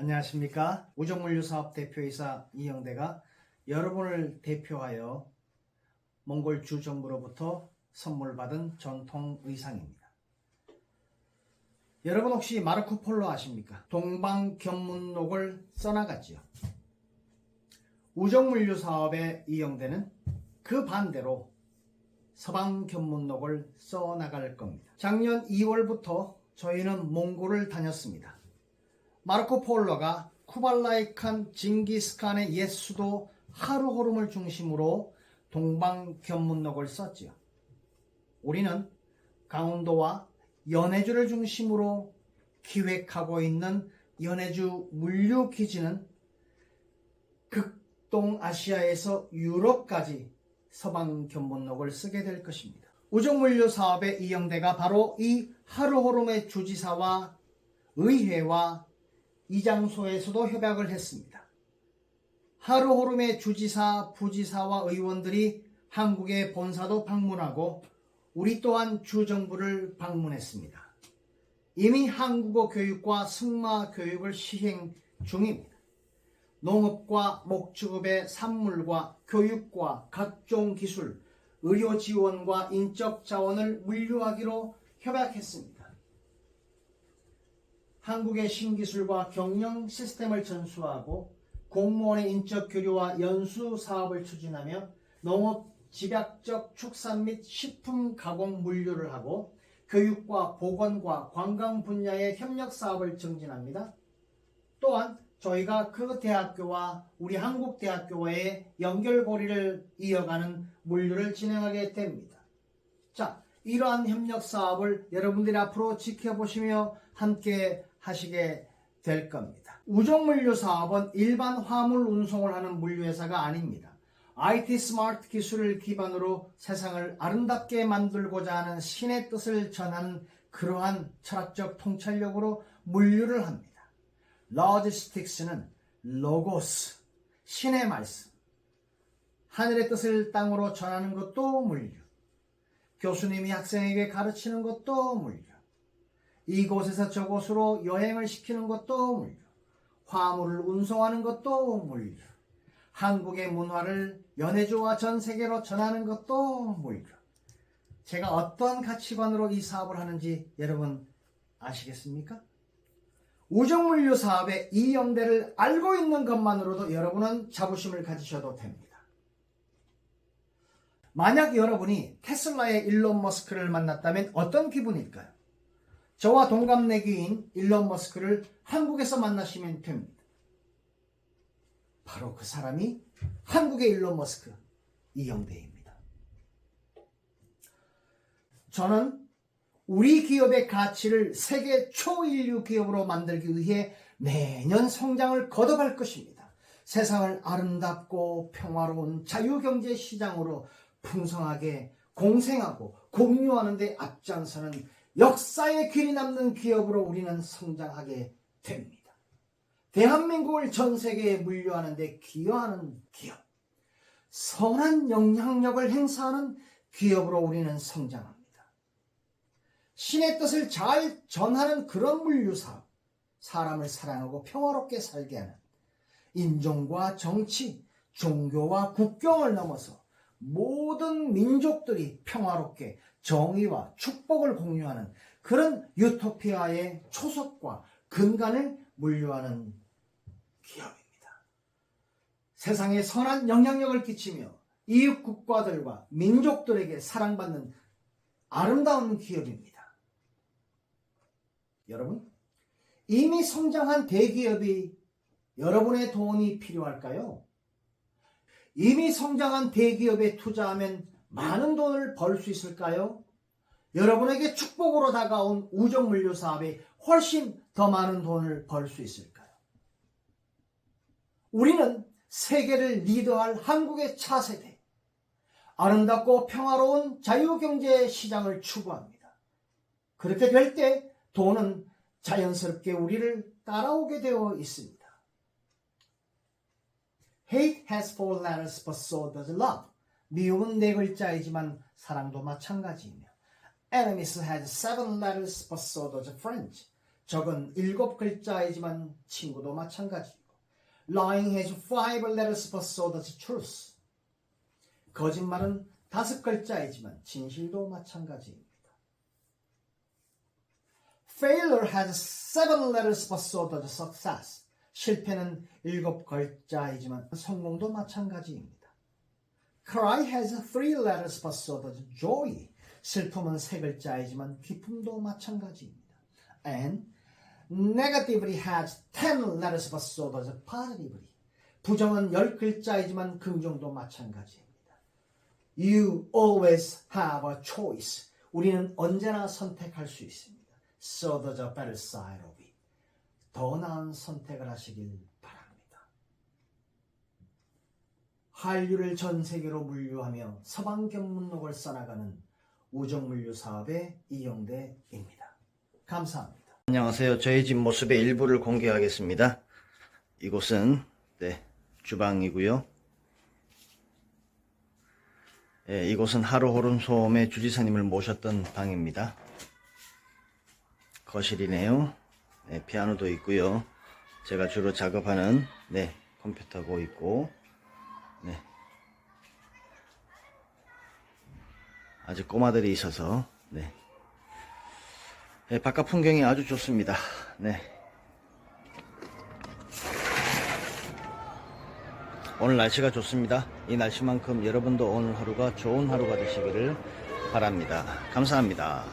안녕하십니까. 우정물류사업 대표이사 이영대가 여러분을 대표하여 몽골 주정부로부터 선물 받은 전통 의상입니다. 여러분 혹시 마르코 폴로 아십니까? 동방견문록을 써나갔지요. 우정물류 사업에 이용되는 그 반대로 서방견문록을 써나갈 겁니다. 작년 2월부터 저희는 몽골을 다녔습니다. 마르코 폴로가 쿠발라이 칸 징기스칸의 옛 수도 하루호름을 중심으로 동방견문록을 썼지요. 우리는 강원도와 연해주를 중심으로 기획하고 있는 연해주 물류 기지는 극동아시아에서 유럽까지 서방 견문록을 쓰게 될 것입니다. 우정 물류 사업의 이영대가 바로 이 하루호름의 주지사와 의회와 이 장소에서도 협약을 했습니다. 하루호름의 주지사, 부지사와 의원들이 한국의 본사도 방문하고 우리 또한 주정부를 방문했습니다. 이미 한국어 교육과 승마 교육을 시행 중입니다. 농업과 목축업의 산물과 교육과 각종 기술, 의료 지원과 인적 자원을 물류하기로 협약했습니다. 한국의 신기술과 경영 시스템을 전수하고 공무원의 인적 교류와 연수 사업을 추진하며 농업 집약적 축산 및 식품 가공 물류를 하고 교육과 보건과 관광 분야의 협력 사업을 증진합니다. 또한 저희가 그 대학교와 우리 한국 대학교와의 연결고리를 이어가는 물류를 진행하게 됩니다. 자, 이러한 협력 사업을 여러분들이 앞으로 지켜보시며 함께 하시게 될 겁니다. 우정물류 사업은 일반 화물 운송을 하는 물류회사가 아닙니다. IT 스마트 기술을 기반으로 세상을 아름답게 만들고자 하는 신의 뜻을 전하는 그러한 철학적 통찰력으로 물류를 합니다. 로지스틱스는 로고스, 신의 말씀, 하늘의 뜻을 땅으로 전하는 것도 물류, 교수님이 학생에게 가르치는 것도 물류, 이곳에서 저곳으로 여행을 시키는 것도 물류, 화물을 운송하는 것도 물류, 한국의 문화를 연해주와 전 세계로 전하는 것도 물류. 제가 어떤 가치관으로 이 사업을 하는지 여러분 아시겠습니까? 우정물류 사업의 이 연대를 알고 있는 것만으로도 여러분은 자부심을 가지셔도 됩니다. 만약 여러분이 테슬라의 일론 머스크를 만났다면 어떤 기분일까요? 저와 동갑내기인 일론 머스크를 한국에서 만나시면 됩니다. 바로 그 사람이 한국의 일론 머스크 이영대입니다. 저는 우리 기업의 가치를 세계 초인류 기업으로 만들기 위해 매년 성장을 거듭할 것입니다. 세상을 아름답고 평화로운 자유경제 시장으로 풍성하게 공생하고 공유하는 데 앞장서는 역사의 길이 남는 기업으로 우리는 성장하게 됩니다. 대한민국을 전 세계에 물류하는 데 기여하는 기업. 선한 영향력을 행사하는 기업으로 우리는 성장합니다. 신의 뜻을 잘 전하는 그런 물류사업. 사람을 사랑하고 평화롭게 살게 하는 인종과 정치, 종교와 국경을 넘어서 모든 민족들이 평화롭게 정의와 축복을 공유하는 그런 유토피아의 초석과 근간을 물류하는 기업입니다. 세상에 선한 영향력을 끼치며 이웃 국가들과 민족들에게 사랑받는 아름다운 기업입니다. 여러분, 이미 성장한 대기업이 여러분의 돈이 필요할까요? 이미 성장한 대기업에 투자하면 많은 돈을 벌 수 있을까요? 여러분에게 축복으로 다가온 우정물류 사업에 훨씬 더 많은 돈을 벌 수 있을까요? 우리는 세계를 리드할 한국의 차세대, 아름답고 평화로운 자유경제 시장을 추구합니다. 그렇게 될 때 돈은 자연스럽게 우리를 따라오게 되어 있습니다. Hate has four letters, but so does love. 미움은 네 글자이지만 사랑도 마찬가지이며 Enemies has seven letters, but so does friends. 적은 일곱 글자이지만 친구도 마찬가지고 Lying has five letters but so does truth. 거짓말은 다섯 글자이지만 진실도 마찬가지입니다. Failure has seven letters but so does success. 실패는 일곱 글자이지만 성공도 마찬가지입니다. Cry has three letters but so does joy. 슬픔은 세 글자이지만 기쁨도 마찬가지입니다. And negatively has ten letters but so does positively. 부정은 열 글자이지만 긍정도 마찬가지입니다. You always have a choice. 우리는 언제나 선택할 수 있습니다. So does a better side of it. 더 나은 선택을 하시길 바랍니다. 한류를 전 세계로 물류하며 서방 견문록을 써나가는 우정물류 사업의 이영대입니다. 감사합니다. 안녕하세요. 저희 집 모습의 일부를 공개하겠습니다. 이곳은 네, 주방이고요. 예, 이곳은 하루호름 소음의 주지사님을 모셨던 방입니다. 거실이네요. 네, 피아노도 있고요. 제가 주로 작업하는 네, 컴퓨터고 있고 네. 아직 꼬마들이 있어서 네. 네, 바깥 풍경이 아주 좋습니다. 네. 오늘 날씨가 좋습니다. 이 날씨만큼 여러분도 오늘 하루가 좋은 하루가 되시기를 바랍니다. 감사합니다.